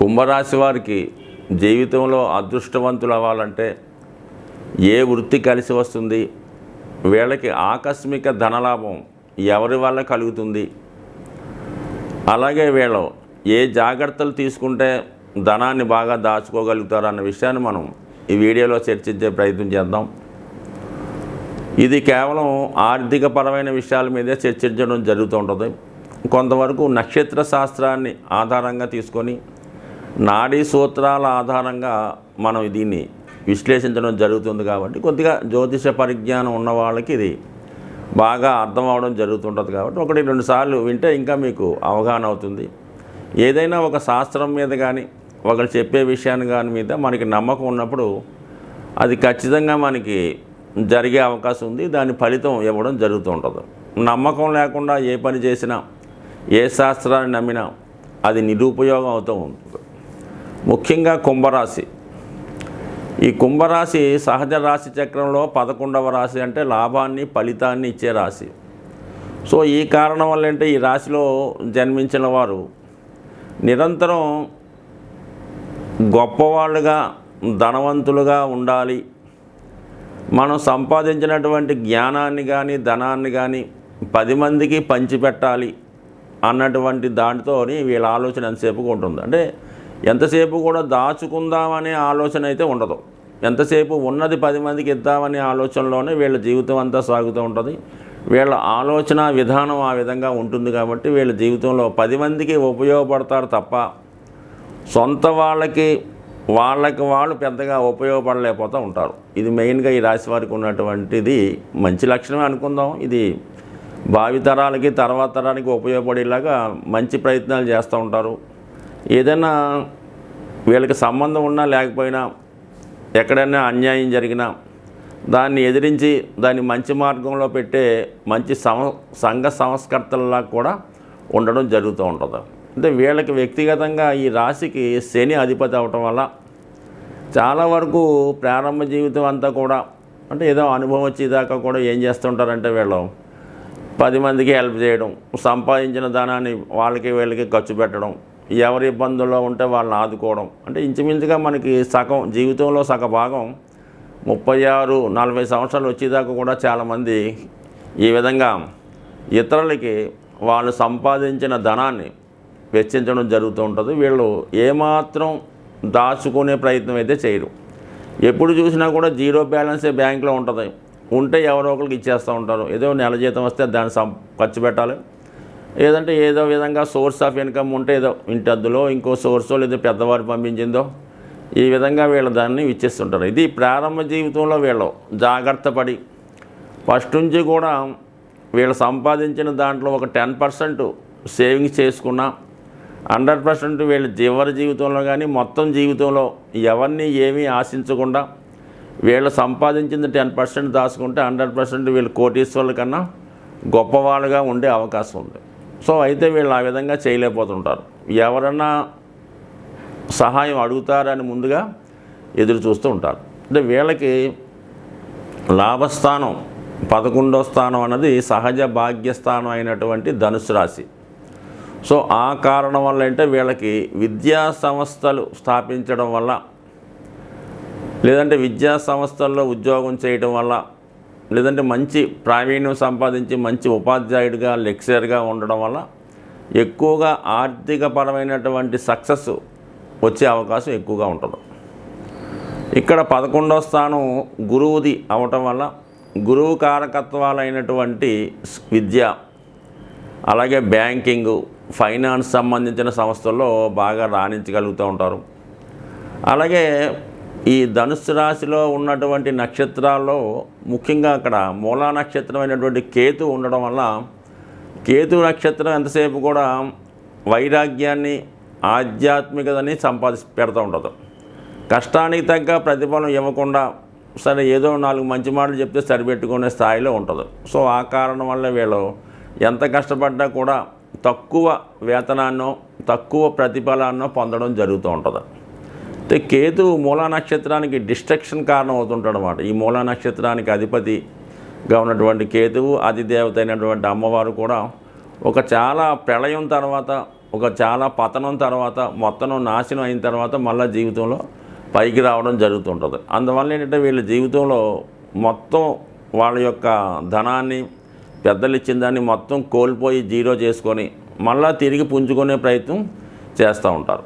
కుంభరాశి వారికి జీవితంలో అదృష్టవంతులు అవ్వాలంటే ఏ వృత్తి కలిసి వస్తుంది? వీళ్ళకి ఆకస్మిక ధనలాభం ఎవరి వల్ల కలుగుతుంది? అలాగే వీళ్ళు ఏ జాగ్రత్తలు తీసుకుంటే ధనాన్ని బాగా దాచుకోగలుగుతారు అన్న విషయాన్ని మనం ఈ వీడియోలో చర్చించే ప్రయత్నం చేద్దాం. ఇది కేవలం ఆర్థికపరమైన విషయాల మీదే చర్చించడం జరుగుతూ ఉంటుంది. కొంతవరకు నక్షత్ర శాస్త్రాన్ని ఆధారంగా తీసుకొని నాడీ సూత్రాల ఆధారంగా మనం దీన్ని విశ్లేషించడం జరుగుతుంది కాబట్టి కొద్దిగా జ్యోతిష పరిజ్ఞానం ఉన్న వాళ్ళకి ఇది బాగా అర్థం అవడం జరుగుతుంటుంది కాబట్టి ఒకటి రెండు సార్లు వింటే ఇంకా మీకు అవగాహన అవుతుంది. ఏదైనా ఒక శాస్త్రం మీద కానీ ఒకరు చెప్పే విషయాన్ని కానీ మీద మనకి నమ్మకం ఉన్నప్పుడు అది ఖచ్చితంగా మనకి జరిగే అవకాశం ఉంది. దాని ఫలితం ఇవ్వడం జరుగుతూ ఉంటుంది నమ్మకం లేకుండా ఏ పని చేసినా ఏ శాస్త్రాన్ని నమ్మినా అది నిరుపయోగం అవుతూ ఉంది ముఖ్యంగా కుంభరాశి. ఈ కుంభరాశి సహజ రాశి చక్రంలో పదకొండవ రాశి అంటే లాభాన్ని ఫలితాన్ని ఇచ్చే రాశి. సో ఈ కారణం వల్ల అంటే ఈ రాశిలో జన్మించిన వారు నిరంతరం గొప్పవాళ్ళుగా ధనవంతులుగా ఉండాలి. మనం సంపాదించినటువంటి జ్ఞానాన్ని కానీ ధనాన్ని కానీ పది మందికి పంచిపెట్టాలి అన్నటువంటి దానితో వీళ్ళ ఆలోచన ఎంతసేపుగా ఉంటుంది. అంటే ఎంతసేపు కూడా దాచుకుందామనే ఆలోచన అయితే ఉండదు. ఎంతసేపు ఉన్నది పది మందికి ఇద్దామనే ఆలోచనలోనే వీళ్ళ జీవితం అంతా సాగుతూ ఉంటుంది. వీళ్ళ ఆలోచన విధానం ఆ విధంగా ఉంటుంది కాబట్టి వీళ్ళ జీవితంలో పది మందికి ఉపయోగపడతారు తప్ప సొంత వాళ్ళకి వాళ్ళకి వాళ్ళు పెద్దగా ఉపయోగపడలేకపోతూ ఉంటారు. ఇది మెయిన్గా ఈ రాశి వారికి ఉన్నటువంటిది మంచి లక్షణమే అనుకుందాం. ఇది భావితరాలకి తర్వాత తరానికి ఉపయోగపడేలాగా మంచి ప్రయత్నాలు చేస్తూ ఉంటారు. ఏదైనా వీళ్ళకి సంబంధం ఉన్నా లేకపోయినా ఎక్కడైనా అన్యాయం జరిగినా దాన్ని ఎదిరించి దాన్ని మంచి మార్గంలో పెట్టే మంచి సమ సంఘ సంస్కర్తల్లా కూడా ఉండడం జరుగుతూ ఉంటుంది. అంటే వీళ్ళకి వ్యక్తిగతంగా ఈ రాశికి శని అధిపతి అవటం వల్ల చాలా వరకు ప్రారంభ జీవితం అంతా కూడా అంటే ఏదో అనుభవం వచ్చేదాకా కూడా ఏం చేస్తుంటారంటే వీళ్ళు పది మందికి హెల్ప్ చేయడం సంపాదించిన ధనాన్ని వాళ్ళకి వీళ్ళకి ఖర్చు పెట్టడం ఎవరి ఇబ్బందుల్లో ఉంటే వాళ్ళని ఆదుకోవడం. అంటే ఇంచుమించుగా మనకి సగం జీవితంలో సగ భాగం ముప్పై ఆరు నలభై సంవత్సరాలు వచ్చేదాకా కూడా చాలామంది ఈ విధంగా ఇతరులకి వాళ్ళు సంపాదించిన ధనాన్ని వెచ్చించడం జరుగుతూ ఉంటుంది. వీళ్ళు ఏమాత్రం దాచుకునే ప్రయత్నం అయితే చేయరు. ఎప్పుడు చూసినా కూడా జీరో బ్యాలెన్సే బ్యాంక్లో ఉంటుంది. ఉంటే ఎవరో ఒకరికి ఇచ్చేస్తూ ఉంటారు. ఏదో నెల జీతం వస్తే దాన్ని సం ఖర్చు పెట్టాలి. ఏదంటే ఏదో విధంగా సోర్స్ ఆఫ్ ఇన్కమ్ ఉంటే ఏదో ఇంటద్దులో ఇంకో సోర్సో లేదా పెద్దవారు పంపించిందో ఈ విధంగా వీళ్ళు దాన్ని ఇచ్చేస్తుంటారు. ఇది ప్రారంభ జీవితంలో వీళ్ళు జాగ్రత్త పడి ఫస్ట్ నుంచి కూడా వీళ్ళు సంపాదించిన దాంట్లో ఒక టెన్ పర్సెంట్ సేవింగ్స్ చేసుకున్నా హండ్రెడ్ పర్సెంట్ వీళ్ళ చివరి జీవితంలో కానీ మొత్తం జీవితంలో ఎవరిని ఏమీ ఆశించకుండా వీళ్ళు సంపాదించింది టెన్ పర్సెంట్ దాచుకుంటే హండ్రెడ్ పర్సెంట్ వీళ్ళు కోటీశ్వర్ల కన్నా గొప్పవాళ్ళుగా ఉండే అవకాశం ఉంది. సో అయితే వీళ్ళు ఆ విధంగా చేయలేకపోతుంటారు. ఎవరన్నా సహాయం అడుగుతారని ముందుగా ఎదురు చూస్తూ ఉంటారు. అంటే వీళ్ళకి లాభస్థానం పదకొండో స్థానం అన్నది సహజ భాగ్యస్థానం అయినటువంటి ధనుసు రాశి. సో ఆ కారణం వల్ల అంటే వీళ్ళకి విద్యా సంస్థలు స్థాపించడం వల్ల లేదంటే విద్యా సంస్థల్లో ఉద్యోగం చేయడం వల్ల లేదంటే మంచి ప్రావీణ్యం సంపాదించి మంచి ఉపాధ్యాయుడిగా లెక్చరర్గా ఉండడం వల్ల ఎక్కువగా ఆర్థికపరమైనటువంటి సక్సెస్ వచ్చే అవకాశం ఎక్కువగా ఉంటుంది. ఇక్కడ పదకొండవ స్థానం గురువుది అవటం వల్ల గురువు కారకత్వాలైనటువంటి విద్య అలాగే బ్యాంకింగు ఫైనాన్స్ సంబంధించిన సంస్థల్లో బాగా రాణించగలుగుతూ ఉంటారు. అలాగే ఈ ధనుస్సు రాశిలో ఉన్నటువంటి నక్షత్రాల్లో ముఖ్యంగా అక్కడ మూలా నక్షత్రం అయినటువంటి కేతు ఉండడం వల్ల కేతు నక్షత్రం ఎంతసేపు కూడా వైరాగ్యాన్ని ఆధ్యాత్మికతని సంపాది పెడతా ఉండదు. కష్టానికి తగ్గ ప్రతిఫలం ఇవ్వకుండా సరే ఏదో నాలుగు మంచి మాటలు చెప్తే సరిపెట్టుకునే స్థాయిలో ఉంటుంది. సో ఆ కారణం వల్ల వీళ్ళు ఎంత కష్టపడ్డా కూడా తక్కువ వేతనాన్నో తక్కువ ప్రతిఫలాన్నో పొందడం జరుగుతూ ఉంటుంది. అయితే కేతువు మూలా నక్షత్రానికి డిస్ట్రక్షన్ కారణం అవుతుంటాడు అనమాట ఈ మూలా నక్షత్రానికి అధిపతిగా ఉన్నటువంటి కేతువు అధిదేవత అయినటువంటి అమ్మవారు కూడా ఒక చాలా ప్రళయం తర్వాత ఒక చాలా పతనం తర్వాత మొత్తం నాశనం అయిన తర్వాత మళ్ళీ జీవితంలో పైకి రావడం జరుగుతుంటుంది. అందువల్ల ఏంటంటే వీళ్ళ జీవితంలో మొత్తం వాళ్ళ యొక్క ధనాన్ని పెద్దలు ఇచ్చిన దాన్ని మొత్తం కోల్పోయి జీరో చేసుకొని మళ్ళీ తిరిగి పుంజుకునే ప్రయత్నం చేస్తూ ఉంటారు.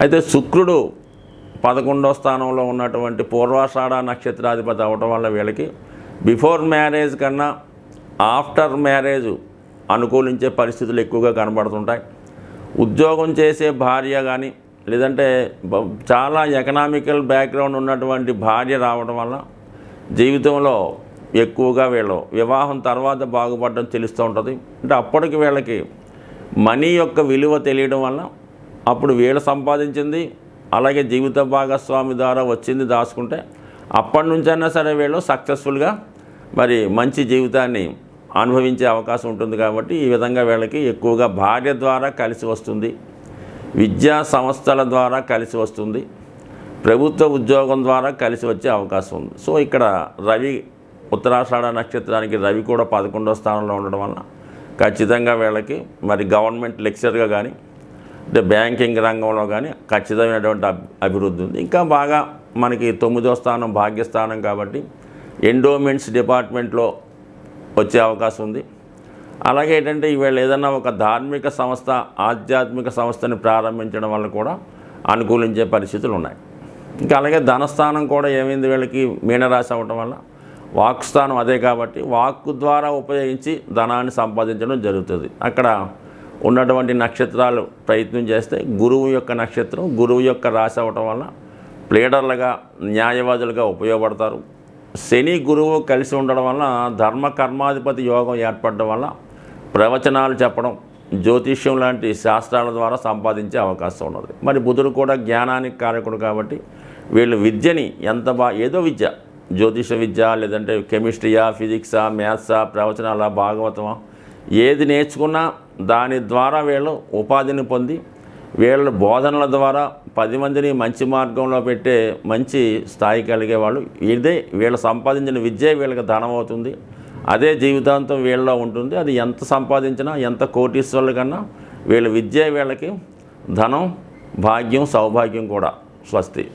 అయితే శుక్రుడు పదకొండో స్థానంలో ఉన్నటువంటి పూర్వాషాఢ నక్షత్రాధిపతి అవటం వల్ల వీళ్ళకి బిఫోర్ మ్యారేజ్ కన్నా ఆఫ్టర్ మ్యారేజ్ అనుకూలించే పరిస్థితులు ఎక్కువగా కనబడుతుంటాయి. ఉద్యోగం చేసే భార్య కానీ లేదంటే చాలా ఎకనామికల్ బ్యాక్గ్రౌండ్ ఉన్నటువంటి భార్య రావడం వల్ల జీవితంలో ఎక్కువగా వీళ్ళు వివాహం తర్వాత బాగుపడడం తెలుస్తూ ఉంటుంది. అంటే అప్పటికి వీళ్ళకి మనీ యొక్క విలువ తెలియడం వల్ల అప్పుడు వీళ్ళు సంపాదించింది అలాగే జీవిత భాగస్వామి ద్వారా వచ్చింది దాచుకుంటే అప్పటి నుంచైనా సరే వీళ్ళు సక్సెస్ఫుల్గా మరి మంచి జీవితాన్ని అనుభవించే అవకాశం ఉంటుంది కాబట్టి ఈ విధంగా వీళ్ళకి ఎక్కువగా భార్య ద్వారా కలిసి వస్తుంది విద్యా సంస్థల ద్వారా కలిసి వస్తుంది ప్రభుత్వ ఉద్యోగం ద్వారా కలిసి వచ్చే అవకాశం ఉంది. సో ఇక్కడ రవి ఉత్తరాషాఢ నక్షత్రానికి రవి కూడా పదకొండో స్థానంలో ఉండడం వల్ల ఖచ్చితంగా వీళ్ళకి మరి గవర్నమెంట్ లెక్చర్గా కానీ అంటే బ్యాంకింగ్ రంగంలో కానీ ఖచ్చితమైనటువంటి అభివృద్ధి ఉంది. ఇంకా బాగా మనకి తొమ్మిదో స్థానం భాగ్యస్థానం కాబట్టి ఎండోమెంట్స్ డిపార్ట్మెంట్లో వచ్చే అవకాశం ఉంది. అలాగే ఏంటంటే ఈవేళ ఏదైనా ఒక ధార్మిక సంస్థ ఆధ్యాత్మిక సంస్థని ప్రారంభించడం వల్ల కూడా అనుకూలించే పరిస్థితులు ఉన్నాయి. ఇంకా అలాగే ధనస్థానం కూడా ఏమైంది వీళ్ళకి మీనరాశి అవ్వటం వల్ల? వాక్ స్థానం అదే కాబట్టి వాక్ ద్వారా ఉపయోగించి ధనాన్ని సంపాదించడం జరుగుతుంది. అక్కడ ఉన్నటువంటి నక్షత్రాలు ప్రయత్నం చేస్తే గురువు యొక్క నక్షత్రం గురువు యొక్క రాశి అవ్వటం వలన ప్లేడర్లుగా న్యాయవాదులుగా ఉపయోగపడతారు. శని గురువు కలిసి ఉండడం వల్ల ధర్మ కర్మాధిపతి యోగం ఏర్పడడం వల్ల ప్రవచనాలు చెప్పడం జ్యోతిష్యం లాంటి శాస్త్రాల ద్వారా సంపాదించే అవకాశం ఉన్నది. మరి బుధుడు కూడా జ్ఞానానికి కారకుడు కాబట్టి వీళ్ళు విద్యని ఎంత బా ఏదో విద్య జ్యోతిష విద్య లేదంటే కెమిస్ట్రీయా ఫిజిక్సా మ్యాథ్సా ప్రవచనాల భాగవతమా ఏది నేర్చుకున్నా దాని ద్వారా వీళ్ళు ఉపాధిని పొంది వీళ్ళ బోధనల ద్వారా పది మందిని మంచి మార్గంలో పెట్టే మంచి స్థాయి కలిగే వాళ్ళు. ఇదే వీళ్ళు సంపాదించిన విద్య వీళ్ళకి ధనం అవుతుంది అదే జీవితాంతం వీళ్ళలో ఉంటుంది. అది ఎంత సంపాదించినా ఎంత కోటీశ్వర్ల కన్నా వీళ్ళ విద్య వీళ్ళకి ధనం భాగ్యం సౌభాగ్యం కూడా స్వస్తి.